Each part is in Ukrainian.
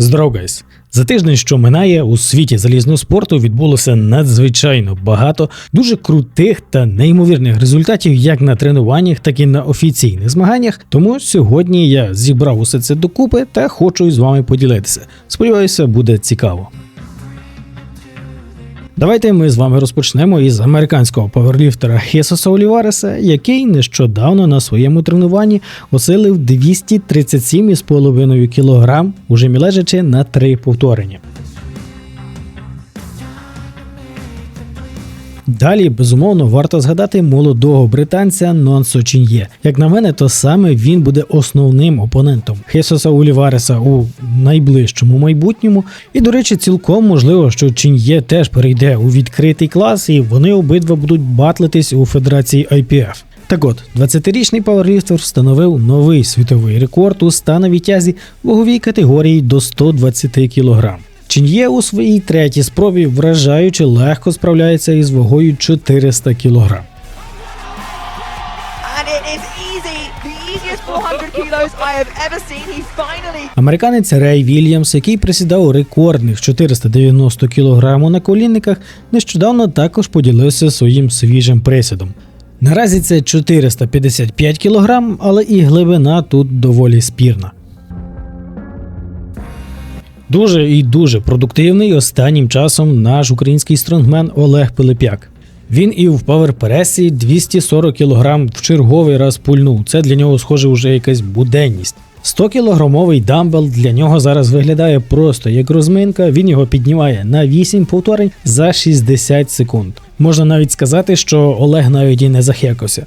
Здоров, гайс! За тиждень, що минає, у світі залізного спорту відбулося надзвичайно багато дуже крутих та неймовірних результатів як на тренуваннях, так і на офіційних змаганнях. Тому сьогодні я зібрав усе це докупи та хочу з вами поділитися. Сподіваюся, буде цікаво. Давайте ми з вами розпочнемо із американського поверліфтера Хесоса Олівареса, який нещодавно на своєму тренуванні осилив 237,5 кг, уже мілежачи на три повторення. Далі, безумовно, варто згадати молодого британця Нонсо Чін'є. Як на мене, то саме він буде основним опонентом Хесоса Улівареса у найближчому майбутньому. І, до речі, цілком можливо, що Чін'є теж перейде у відкритий клас, і вони обидва будуть батлитись у федерації IPF. Так от, 20-річний пауерліфтер встановив новий світовий рекорд у становій тязі ваговій категорії до 120 кг. Чін'є у своїй третій спробі вражаючи легко справляється із вагою 400 кг. And it is easy, the easiest 400 kilos I have ever seen. He finally Американець Рей Вільямс, який присідав рекордних 490 кг на колінниках, нещодавно також поділився своїм свіжим присідом. Наразі це 455 кг, але і глибина тут доволі спірна. Дуже і дуже продуктивний останнім часом наш український стронгмен Олег Пилип'як. Він і в паверпресі 240 кг в черговий раз пульнув. Це для нього схоже вже якась буденність. 100 кілограмовий дамбел для нього зараз виглядає просто як розминка. Він його піднімає на 8 повторень за 60 секунд. Можна навіть сказати, що Олег навіть і не захекався.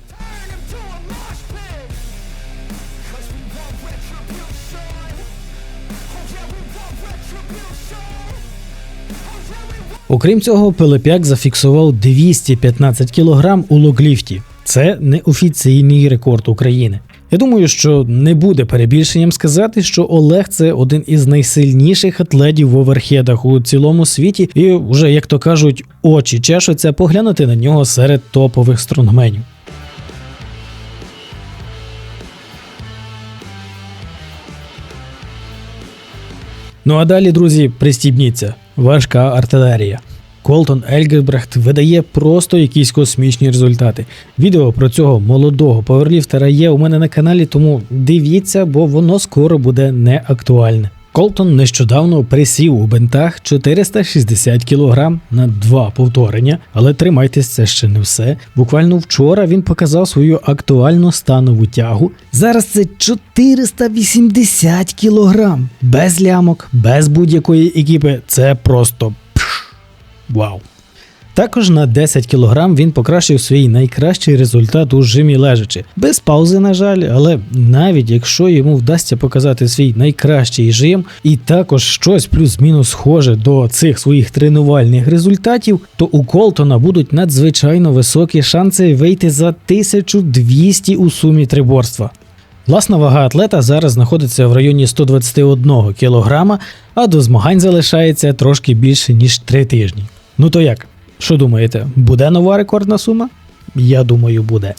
Окрім цього, Пилип'як зафіксував 215 кг у локліфті. Це неофіційний рекорд України. Я думаю, що не буде перебільшенням сказати, що Олег це один із найсильніших атлетів в оверхедах у цілому світі, і вже, як то кажуть, очі чешуться поглянути на нього серед топових стронгменів. Ну а далі, друзі, пристібніться. Важка артилерія. Колтон Ельгебрехт видає просто якісь космічні результати. Відео про цього молодого поверліфтера є у мене на каналі, тому дивіться, бо воно скоро буде не актуальне. Колтон нещодавно присів у бентах 460 кг на два повторення, але тримайтесь, це ще не все. Буквально вчора він показав свою актуальну станову тягу. Зараз це 480 кг. Без лямок, без будь-якої екіпи. Це просто пш, вау. Також на 10 кг він покращив свій найкращий результат у жимі лежачи. Без паузи, на жаль, але навіть якщо йому вдасться показати свій найкращий жим і також щось плюс-мінус схоже до цих своїх тренувальних результатів, то у Колтона будуть надзвичайно високі шанси вийти за 1200 у сумі триборства. Власна вага атлета зараз знаходиться в районі 121 кг, а до змагань залишається трошки більше ніж 3 тижні. Ну то як? Що думаєте, буде нова рекордна сума? Я думаю, буде.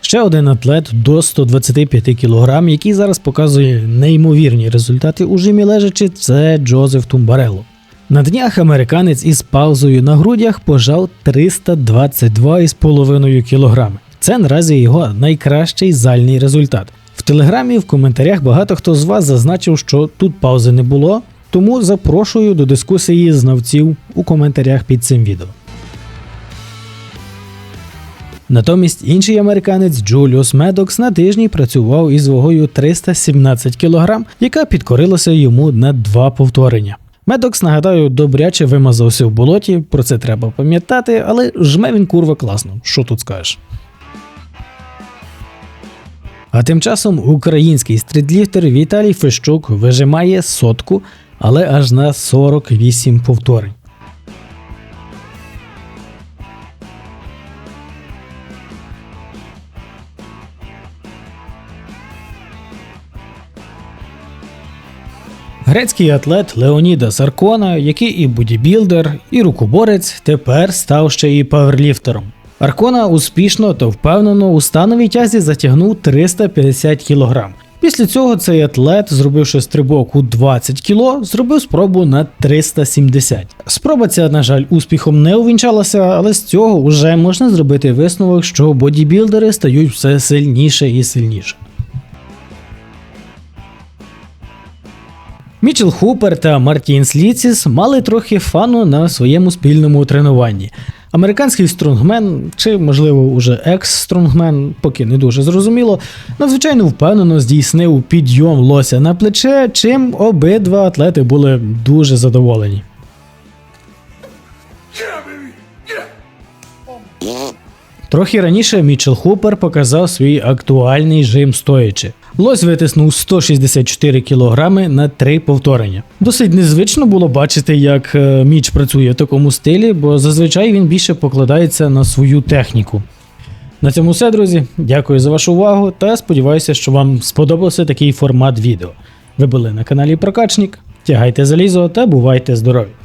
Ще один атлет до 125 кг, який зараз показує неймовірні результати у жимі лежачи, це Джозеф Тумбарелло. На днях американець із паузою на грудях пожав 322,5 кг. Це наразі його найкращий зальний результат. В телеграмі в коментарях багато хто з вас зазначив, що тут паузи не було, тому запрошую до дискусії знавців у коментарях під цим відео. Натомість інший американець Джуліус Медокс на тижні працював із вагою 317 кг, яка підкорилася йому на два повторення. Медокс, нагадаю, добряче вимазався в болоті, про це треба пам'ятати, але жме він курва класно. Що тут скажеш? А тим часом український стрітліфтер Віталій Фещук вижимає сотку, але аж на 48 повторень. Грецький атлет Леоніда Саркона, який і бодібілдер, і рукоборець, тепер став ще і паверліфтером. Аркона успішно та впевнено у становій тязі затягнув 350 кг. Після цього цей атлет, зробивши стрибок у 20 кг, зробив спробу на 370. Спроба ця, на жаль, успіхом не увінчалася, але з цього вже можна зробити висновок, що бодібілдери стають все сильніше і сильніше. Мічел Хупер та Мартін Сліціс мали трохи фану на своєму спільному тренуванні. Американський стронгмен, чи, можливо, уже екс-стронгмен, поки не дуже зрозуміло, надзвичайно впевнено здійснив підйом лося на плече, чим обидва атлети були дуже задоволені. Трохи раніше Мічел Хупер показав свій актуальний жим стоячи. Лось витиснув 164 кг на три повторення. Досить незвично було бачити, як е, Міч працює в такому стилі, бо зазвичай він більше покладається на свою техніку. На цьому все, друзі. Дякую за вашу увагу та сподіваюся, що вам сподобався такий формат відео. Ви були на каналі Прокачник. Тягайте залізо та бувайте здорові!